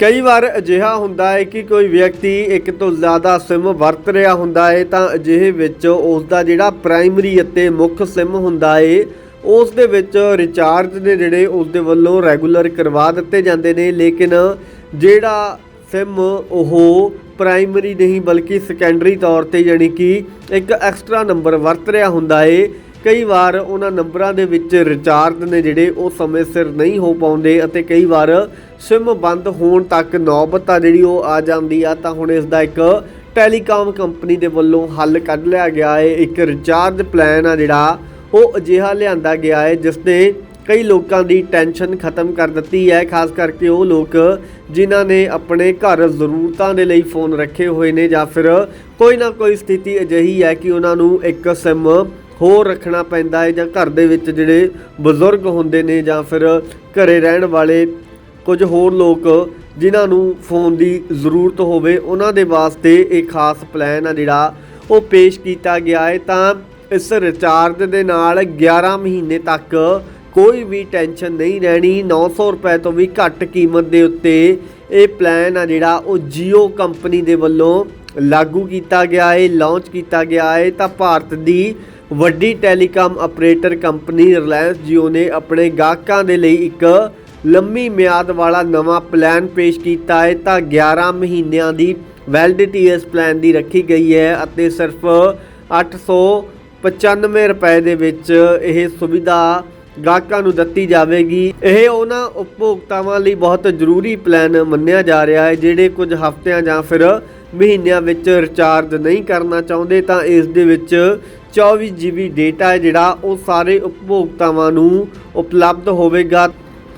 ਕਈ ਵਾਰ ਅਜਿਹਾ ਹੁੰਦਾ ਹੈ ਕਿ ਕੋਈ ਵਿਅਕਤੀ ਇੱਕ ਤੋਂ ਜ਼ਿਆਦਾ ਸਿਮ ਵਰਤ ਰਿਹਾ ਹੁੰਦਾ ਹੈ ਤਾਂ ਅਜਿਹੇ ਵਿੱਚ ਉਸ ਦਾ ਜਿਹੜਾ ਪ੍ਰਾਇਮਰੀ ਅਤੇ ਮੁੱਖ ਸਿਮ ਹੁੰਦਾ ਹੈ, ਉਸ ਦੇ ਵਿੱਚ ਰਿਚਾਰਜ ਨੇ ਜਿਹੜੇ ਉਸ ਦੇ ਵੱਲੋਂ ਰੈਗੂਲਰ ਕਰਵਾ ਦਿੱਤੇ ਜਾਂਦੇ ਨੇ, ਲੇਕਿਨ ਜਿਹੜਾ ਸਿਮ ਉਹ ਪ੍ਰਾਇਮਰੀ ਨਹੀਂ ਬਲਕਿ ਸੈਕੰਡਰੀ ਤੌਰ ਤੇ ਯਾਨੀ ਕਿ ਇੱਕ ਐਕਸਟਰਾ ਨੰਬਰ ਵਰਤ ਰਿਹਾ ਹੁੰਦਾ ਹੈ ਕਈ ਵਾਰ ਉਹਨਾਂ ਨੰਬਰਾਂ ਦੇ ਵਿੱਚ ਰਿਚਾਰਜ ਨੇ ਜਿਹੜੇ ਉਹ ਸਮੇਂ ਸਿਰ ਨਹੀਂ ਹੋ ਪਾਉਂਦੇ ਅਤੇ ਕਈ ਵਾਰ ਸਿਮ ਬੰਦ ਹੋਣ ਤੱਕ ਨੌਬਤ ਆ ਜਿਹੜੀ ਉਹ ਆ ਜਾਂਦੀ ਆ, ਤਾਂ ਹੁਣ ਇਸ ਦਾ ਇੱਕ ਟੈਲੀਕਾਮ ਕੰਪਨੀ ਦੇ ਵੱਲੋਂ ਹੱਲ ਕੱਢ ਲਿਆ ਗਿਆ ਹੈ। ਇੱਕ ਰਿਚਾਰਜ ਪਲਾਨ ਆ ਜਿਹੜਾ, ਉਹ ਅਜਿਹਾ ਲਿਆਂਦਾ ਗਿਆ ਹੈ ਜਿਸ ਨੇ ਕਈ ਲੋਕਾਂ ਦੀ ਟੈਨਸ਼ਨ ਖਤਮ ਕਰ ਦਿੱਤੀ ਹੈ। ਖਾਸ ਕਰਕੇ ਉਹ ਲੋਕ ਜਿਨ੍ਹਾਂ ਨੇ ਆਪਣੇ ਘਰ ਜ਼ਰੂਰਤਾਂ ਦੇ ਲਈ ਫੋਨ ਰੱਖੇ ਹੋਏ ਨੇ ਜਾਂ ਫਿਰ ਕੋਈ ਨਾ ਕੋਈ ਸਥਿਤੀ ਅਜਿਹੀ ਹੈ ਕਿ ਉਹਨਾਂ ਨੂੰ ਇੱਕ ਸਿਮ ਹੋਰ ਰੱਖਣਾ ਪੈਂਦਾ ਹੈ ਜਾਂ ਘਰ ਦੇ ਵਿੱਚ ਜਿਹੜੇ ਬਜ਼ੁਰਗ ਹੁੰਦੇ ਨੇ ਜਾਂ ਫਿਰ ਘਰੇ ਰਹਿਣ ਵਾਲੇ ਕੁਝ ਹੋਰ ਲੋਕ ਜਿਨ੍ਹਾਂ ਨੂੰ ਫੋਨ ਦੀ ਜ਼ਰੂਰਤ ਹੋਵੇ, ਉਹਨਾਂ ਦੇ ਵਾਸਤੇ ਇਹ ਖਾਸ ਪਲਾਨ ਆ ਜਿਹੜਾ ਉਹ ਪੇਸ਼ ਕੀਤਾ ਗਿਆ ਹੈ। ਤਾਂ ਇਸ ਰਿਚਾਰਜ ਦੇ ਨਾਲ 11 ਮਹੀਨੇ ਤੱਕ ਕੋਈ ਵੀ ਟੈਨਸ਼ਨ ਨਹੀਂ ਰਹਿਣੀ। 900 ਰੁਪਏ ਤੋਂ ਵੀ ਘੱਟ ਕੀਮਤ ਦੇ ਉੱਤੇ ਇਹ ਪਲਾਨ ਆ ਜਿਹੜਾ ਉਹ Jio ਕੰਪਨੀ ਦੇ ਵੱਲੋਂ ਲਾਗੂ ਕੀਤਾ ਗਿਆ ਹੈ ਲਾਂਚ ਕੀਤਾ ਗਿਆ ਹੈ। ਤਾਂ ਭਾਰਤ ਦੀ ਵੱਡੀ telecom operator company Reliance Jio ਨੇ ਆਪਣੇ ਗਾਹਕਾਂ ਦੇ ਲਈ ਇੱਕ ਲੰਮੀ ਮਿਆਦ ਵਾਲਾ ਨਵਾਂ ਪਲਾਨ ਪੇਸ਼ ਕੀਤਾ ਹੈ। ਤਾਂ 11 ਮਹੀਨਿਆਂ ਦੀ ਵੈਲਿਡਿਟੀ ਇਸ ਪਲਾਨ ਦੀ ਰੱਖੀ ਗਈ ਹੈ ਅਤੇ ਸਿਰਫ 895 ਰੁਪਏ ਦੇ ਵਿੱਚ ਇਹ ਸੁਵਿਧਾ ਗਾਹਕਾਂ ਨੂੰ ਦਿੱਤੀ ਜਾਵੇਗੀ। ਇਹ ਉਹਨਾਂ ਉਪਭੋਗਤਾਵਾਂ ਲਈ ਬਹੁਤ ਜ਼ਰੂਰੀ ਪਲਾਨ ਮੰਨਿਆ ਜਾ ਰਿਹਾ ਹੈ, ਜਿਹੜੇ ਕੁਝ ਹਫ਼ਤਿਆਂ ਜਾਂ ਫਿਰ ਮਹੀਨਿਆਂ ਵਿੱਚ ਰਿਚਾਰਜ ਨਹੀਂ ਕਰਨਾ ਚਾਹੁੰਦੇ, ਤਾਂ ਇਸ ਦੇ ਵਿੱਚ 24 GB ਡੇਟਾ ਹੈ ਜਿਹੜਾ, ਉਹ ਸਾਰੇ ਉਪਭੋਗਤਾਵਾਂ ਨੂੰ ਉਪਲਬਧ ਹੋਵੇਗਾ।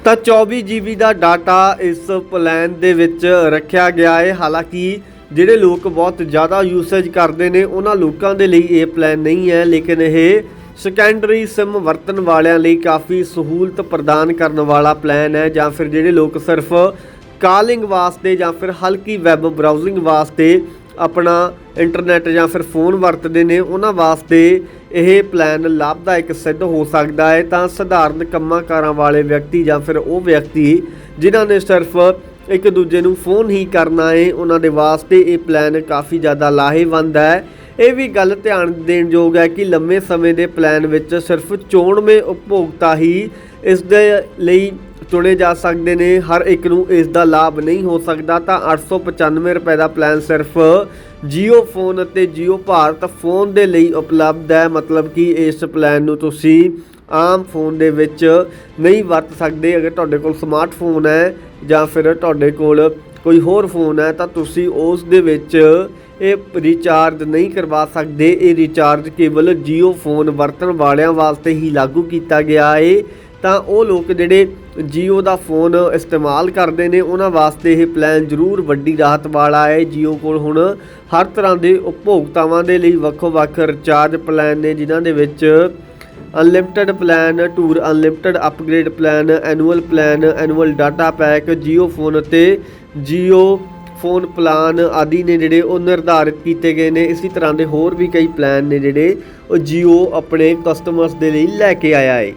ਤਾਂ 24 GB ਦਾ ਡਾਟਾ ਇਸ ਪਲਾਨ ਦੇ ਵਿੱਚ ਰੱਖਿਆ ਗਿਆ ਹੈ। ਹਾਲਾਂਕਿ ਜਿਹੜੇ ਲੋਕ ਬਹੁਤ ਜ਼ਿਆਦਾ ਯੂਸੇਜ ਕਰਦੇ ਨੇ, ਉਹਨਾਂ ਲੋਕਾਂ ਦੇ ਲਈ ਇਹ ਪਲਾਨ ਨਹੀਂ ਹੈ, ਲੇਕਿਨ ਇਹ ਸੈਕੰਡਰੀ ਸਿਮ ਵਰਤਣ ਵਾਲਿਆਂ ਲਈ ਕਾਫੀ ਸਹੂਲਤ ਪ੍ਰਦਾਨ ਕਰਨ ਵਾਲਾ ਪਲਾਨ ਹੈ, ਜਾਂ ਫਿਰ ਜਿਹੜੇ ਲੋਕ ਸਿਰਫ ਕਾਲਿੰਗ ਵਾਸਤੇ ਜਾਂ ਫਿਰ ਹਲਕੀ ਵੈਬ ਬਰਾਊਜ਼ਿੰਗ ਵਾਸਤੇ ਆਪਣਾ ਇੰਟਰਨੈਟ ਜਾਂ ਫਿਰ ਫੋਨ ਵਰਤਦੇ ਨੇ, ਉਹਨਾਂ ਵਾਸਤੇ ਇਹ ਪਲਾਨ ਲਾਭਦਾਇਕ ਸਿੱਧ ਹੋ ਸਕਦਾ ਹੈ। ਤਾਂ ਸਧਾਰਨ ਕੰਮਾਂ ਕਾਰਾਂ ਵਾਲੇ ਵਿਅਕਤੀ ਜਾਂ ਫਿਰ ਉਹ ਵਿਅਕਤੀ ਜਿਨ੍ਹਾਂ ਨੇ ਸਿਰਫ ਇੱਕ ਦੂਜੇ ਨੂੰ ਫੋਨ ਹੀ ਕਰਨਾ ਹੈ ਉਹਨਾਂ ਦੇ ਵਾਸਤੇ ਇਹ ਪਲਾਨ ਕਾਫੀ ਜ਼ਿਆਦਾ ਲਾਹੇਵੰਦ ਹੈ। ਇਹ ਵੀ ਗੱਲ ਧਿਆਨ ਦੇਣ ਯੋਗ ਹੈ ਕਿ ਲੰਮੇ ਸਮੇਂ ਦੇ ਪਲਾਨ ਵਿੱਚ ਸਿਰਫ ਚੋਣਵੇਂ ਉਪਭੋਗਤਾ ਹੀ ਇਸ ਦੇ ਲਈ ਚੁਣੇ ਜਾ ਸਕਦੇ ਨੇ। ਹਰ ਇੱਕ ਨੂੰ ਇਸ ਦਾ ਲਾਭ ਨਹੀਂ ਹੋ ਸਕਦਾ। ਤਾਂ 895 ਰੁਪਏ ਦਾ ਪਲਾਨ ਸਿਰਫ Jio ਫੋਨ ਅਤੇ Jio ਭਾਰਤ ਫੋਨ ਦੇ ਲਈ ਉਪਲਬਧ ਹੈ। ਮਤਲਬ ਕਿ ਇਸ ਪਲਾਨ ਨੂੰ ਤੁਸੀਂ ਆਮ ਫੋਨ ਦੇ ਵਿੱਚ ਨਹੀਂ ਵਰਤ ਸਕਦੇ। ਅਗਰ ਤੁਹਾਡੇ ਕੋਲ ਸਮਾਰਟਫੋਨ ਹੈ ਜਾਂ ਫਿਰ ਤੁਹਾਡੇ ਕੋਲ ਕੋਈ ਹੋਰ ਫੋਨ ਹੈ, ਤਾਂ ਤੁਸੀਂ ਉਸ ਦੇ ਵਿੱਚ ਇਹ ਰੀਚਾਰਜ ਨਹੀਂ ਕਰਵਾ ਸਕਦੇ। ਇਹ ਰੀਚਾਰਜ ਕੇਵਲ Jio ਫੋਨ ਵਰਤਣ ਵਾਲਿਆਂ ਵਾਸਤੇ ਹੀ ਲਾਗੂ ਕੀਤਾ ਗਿਆ ਹੈ। ਤਾਂ ਉਹ ਲੋਕ ਜਿਹੜੇ ਜੀਓ ਦਾ ਫੋਨ ਇਸਤੇਮਾਲ ਕਰਦੇ ਨੇ, ਉਹਨਾਂ ਵਾਸਤੇ ਇਹ ਪਲਾਨ ਜ਼ਰੂਰ ਵੱਡੀ ਰਾਹਤ ਵਾਲਾ ਹੈ। ਜੀਓ ਕੋਲ ਹੁਣ ਹਰ ਤਰ੍ਹਾਂ ਦੇ ਉਪਭੋਗਤਾਵਾਂ ਦੇ ਲਈ ਵੱਖੋ-ਵੱਖ ਰਿਚਾਰਜ ਪਲਾਨ ਨੇ, ਜਿਨ੍ਹਾਂ ਦੇ ਵਿੱਚ unlimited plan true unlimited upgrade plan annual plan annual data pack Jio phone ਅਤੇ ਜੀਓ ਫੋਨ ਪਲਾਨ ਆਦਿ ਨੇ ਜਿਹੜੇ ਉਹ ਨਿਰਧਾਰਿਤ ਕੀਤੇ ਗਏ ਨੇ। ਇਸੇ ਤਰ੍ਹਾਂ ਦੇ ਹੋਰ ਵੀ ਕਈ ਪਲਾਨ ਨੇ ਜਿਹੜੇ ਉਹ ਜੀਓ ਆਪਣੇ ਕਸਟਮਰਸ ਦੇ ਲਈ ਲੈ ਕੇ ਆਇਆ ਹੈ।